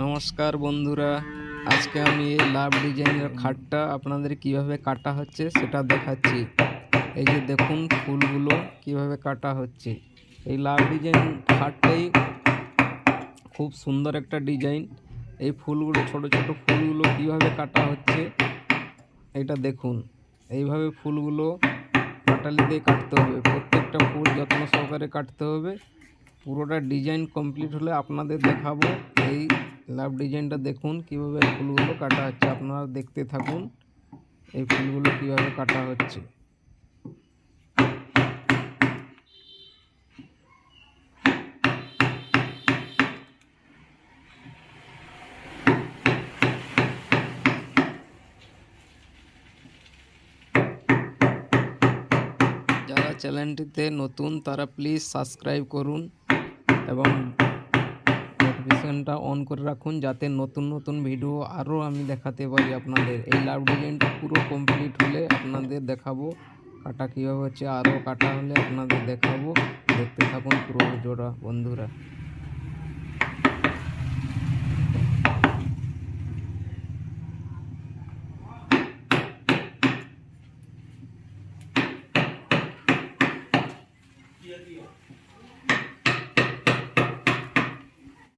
নমস্কার বন্ধুরা, আজকে আমি এই লাভ ডিজাইনের খাটটা আপনাদের কীভাবে কাটা হচ্ছে সেটা দেখাচ্ছি। এই যে দেখুন, ফুলগুলো কীভাবে কাটা হচ্ছে। এই লাভ ডিজাইন খাটটাই খুব সুন্দর একটা ডিজাইন এই ফুলগুলো, ছোট ছোট ফুলগুলো কীভাবে কাটা হচ্ছে, এটা দেখুন। এইভাবে ফুলগুলো কাটালি দিয়ে কাটতে হবে। প্রত্যেকটা ফুল যত্ন সহকারে কাটতে হবে। পুরোটা ডিজাইন কমপ্লিট হলে আপনাদের দেখাবো এই লাভ ডিজাইনটা দেখুন, কীভাবে ফুলগুলো কাটা হচ্ছে। আপনারা দেখতে থাকুন, এই ফুলগুলো কীভাবে কাটা হচ্ছে। যারা চ্যানেলটিতে নতুন, তারা প্লিজ সাবস্ক্রাইব করুন এবং নোটিফিকেশনটা অন করে রাখুন যাতে নতুন নতুন ভিডিও আরও আমি দেখাতে পারি আপনাদের। এই লাভ ডিজাইনটা পুরো কমপ্লিট হলে আপনাদের দেখাবো, কাটা কীভাবে হচ্ছে আরও কাটা হলে আপনাদের দেখাবো। দেখতে থাকুন পুরো জোড়া বন্ধুরা।